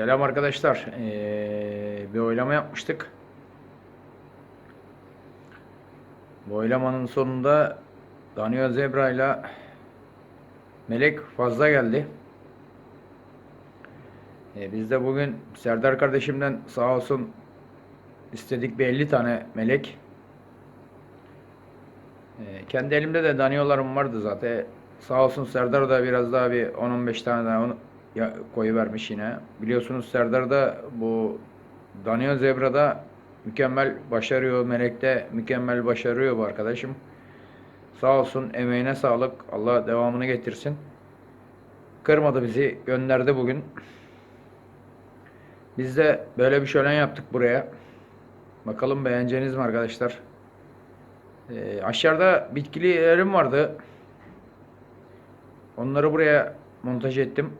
Selam arkadaşlar. Ee, bir oylama yapmıştık. Bu oylamanın sonunda Daniel Zebra ile Melek fazla geldi. Ee, biz de bugün Serdar kardeşimden sağ olsun istedik bir 50 tane melek. Ee, kendi elimde de Daniel'larım vardı zaten. Sağ olsun Serdar da biraz daha bir 10-15 tane daha onu koyu vermiş yine. Biliyorsunuz Serdar da bu Daniel Zebra'da mükemmel başarıyor. Melek'te mükemmel başarıyor bu arkadaşım. Sağ olsun emeğine sağlık. Allah devamını getirsin. Kırmadı bizi. Gönderdi bugün. Biz de böyle bir şölen yaptık buraya. Bakalım beğeneceğiniz mi arkadaşlar? Ee, aşağıda bitkilerim vardı. Onları buraya montaj ettim.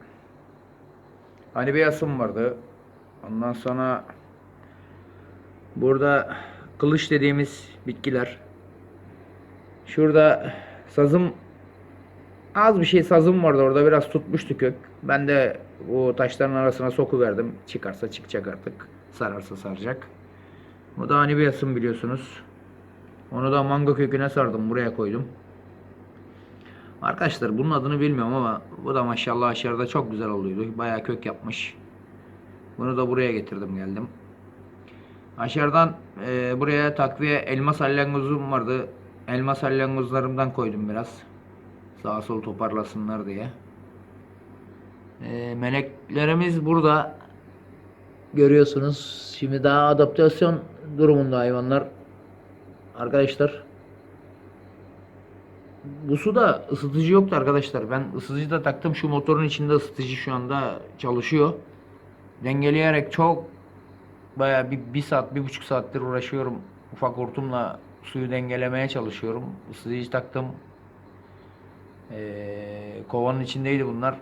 Hani bir asım vardı. Ondan sonra burada kılıç dediğimiz bitkiler. Şurada sazım az bir şey sazım vardı orada biraz tutmuştu kök. Ben de bu taşların arasına soku verdim. Çıkarsa çıkacak artık. Sararsa saracak. Bu da hani bir asım biliyorsunuz. Onu da mango köküne sardım. Buraya koydum. Arkadaşlar bunun adını bilmiyorum ama bu da maşallah aşağıda çok güzel oluyordu. Bayağı kök yapmış. Bunu da buraya getirdim geldim. Aşağıdan e, buraya takviye elma salyangozum vardı. Elma salyangozlarımdan koydum biraz. Sağa sol toparlasınlar diye. E, meleklerimiz burada. Görüyorsunuz. Şimdi daha adaptasyon durumunda hayvanlar. Arkadaşlar bu su da ısıtıcı yoktu arkadaşlar. Ben ısıtıcı da taktım. Şu motorun içinde ısıtıcı şu anda çalışıyor. Dengeleyerek çok bayağı bir, bir saat, bir buçuk saattir uğraşıyorum. Ufak hortumla suyu dengelemeye çalışıyorum. Isıtıcı taktım. Ee, kovanın içindeydi bunlar.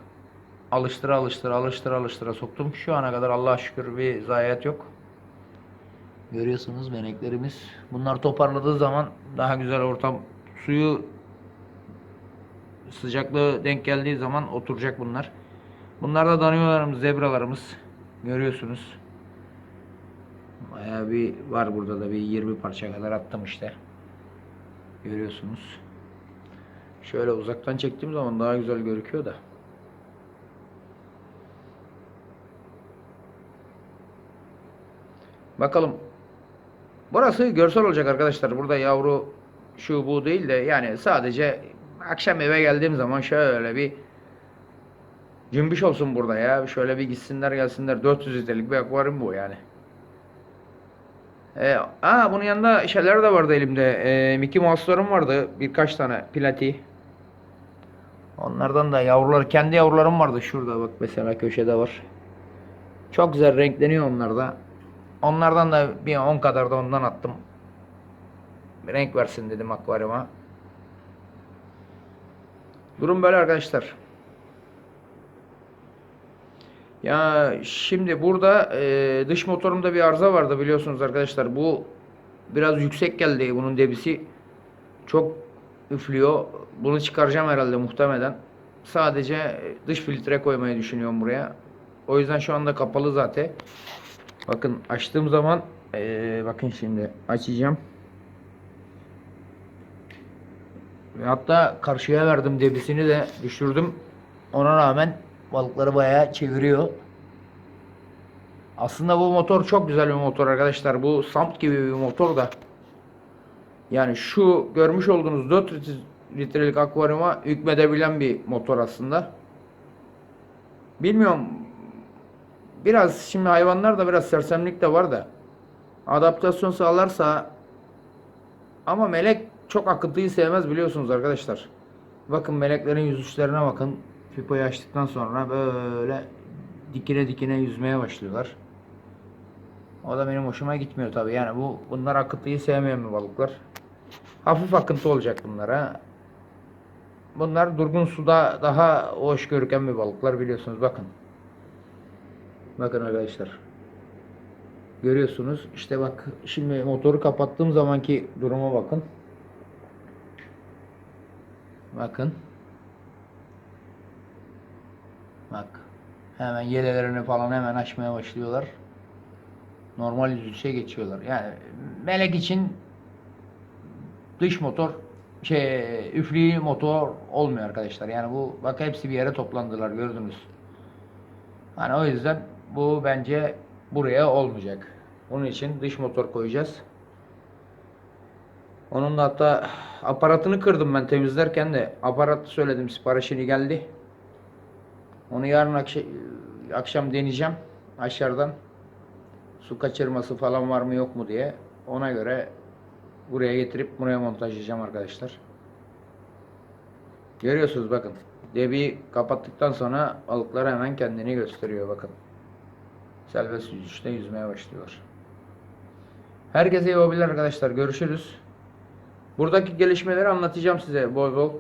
Alıştıra alıştıra alıştıra alıştıra soktum. Şu ana kadar Allah'a şükür bir zayiat yok. Görüyorsunuz meleklerimiz. Bunlar toparladığı zaman daha güzel ortam suyu sıcaklığı denk geldiği zaman oturacak bunlar. Bunlar da danyolarımız, zebralarımız. Görüyorsunuz. Bayağı bir var burada da bir 20 parça kadar attım işte. Görüyorsunuz. Şöyle uzaktan çektiğim zaman daha güzel gözüküyor da. Bakalım. Burası görsel olacak arkadaşlar. Burada yavru şu bu değil de yani sadece akşam eve geldiğim zaman şöyle bir cümbüş olsun burada ya. Şöyle bir gitsinler gelsinler. 400 litrelik bir akvaryum bu yani. Ee, aa bunun yanında şeyler de vardı elimde. Ee, Mickey Mouse'larım vardı. Birkaç tane plati. Onlardan da yavrular, kendi yavrularım vardı şurada bak mesela köşede var. Çok güzel renkleniyor onlar da. Onlardan da bir 10 kadar da ondan attım. Bir renk versin dedim akvaryuma. Durum böyle arkadaşlar. Ya şimdi burada e, dış motorumda bir arıza vardı biliyorsunuz arkadaşlar. Bu biraz yüksek geldi bunun debisi. Çok üflüyor. Bunu çıkaracağım herhalde muhtemelen. Sadece dış filtre koymayı düşünüyorum buraya. O yüzden şu anda kapalı zaten. Bakın açtığım zaman e, bakın şimdi açacağım. Hatta karşıya verdim debisini de düşürdüm. Ona rağmen balıkları bayağı çeviriyor. Aslında bu motor çok güzel bir motor arkadaşlar. Bu Samt gibi bir motor da. Yani şu görmüş olduğunuz 4 litrelik akvaryuma hükmedebilen bir motor aslında. Bilmiyorum. Biraz şimdi hayvanlar da biraz sersemlik de var da. Adaptasyon sağlarsa ama melek çok akıntıyı sevmez biliyorsunuz arkadaşlar. Bakın meleklerin yüzüşlerine bakın. Pipoyu açtıktan sonra böyle dikine dikine yüzmeye başlıyorlar. O da benim hoşuma gitmiyor tabi. Yani bu bunlar akıntıyı sevmeyen bir balıklar. Hafif akıntı olacak bunlara. Bunlar durgun suda daha hoş görüken bir balıklar biliyorsunuz bakın. Bakın arkadaşlar. Görüyorsunuz. İşte bak şimdi motoru kapattığım zamanki duruma bakın. Bakın. Bak. Hemen yelelerini falan hemen açmaya başlıyorlar. Normal 103'e geçiyorlar. Yani melek için dış motor şey üflü motor olmuyor arkadaşlar. Yani bu bak hepsi bir yere toplandılar gördünüz. Hani o yüzden bu bence buraya olmayacak. Bunun için dış motor koyacağız. Onun da hatta aparatını kırdım ben temizlerken de aparat söyledim siparişini geldi. Onu yarın akşam, akşam deneyeceğim aşağıdan. Su kaçırması falan var mı yok mu diye. Ona göre buraya getirip buraya montajlayacağım arkadaşlar. Görüyorsunuz bakın. Debi kapattıktan sonra balıklar hemen kendini gösteriyor bakın. Serbest yüzüşte yüzmeye başlıyorlar. Herkese iyi hobiler arkadaşlar. Görüşürüz. Buradaki gelişmeleri anlatacağım size bol bol.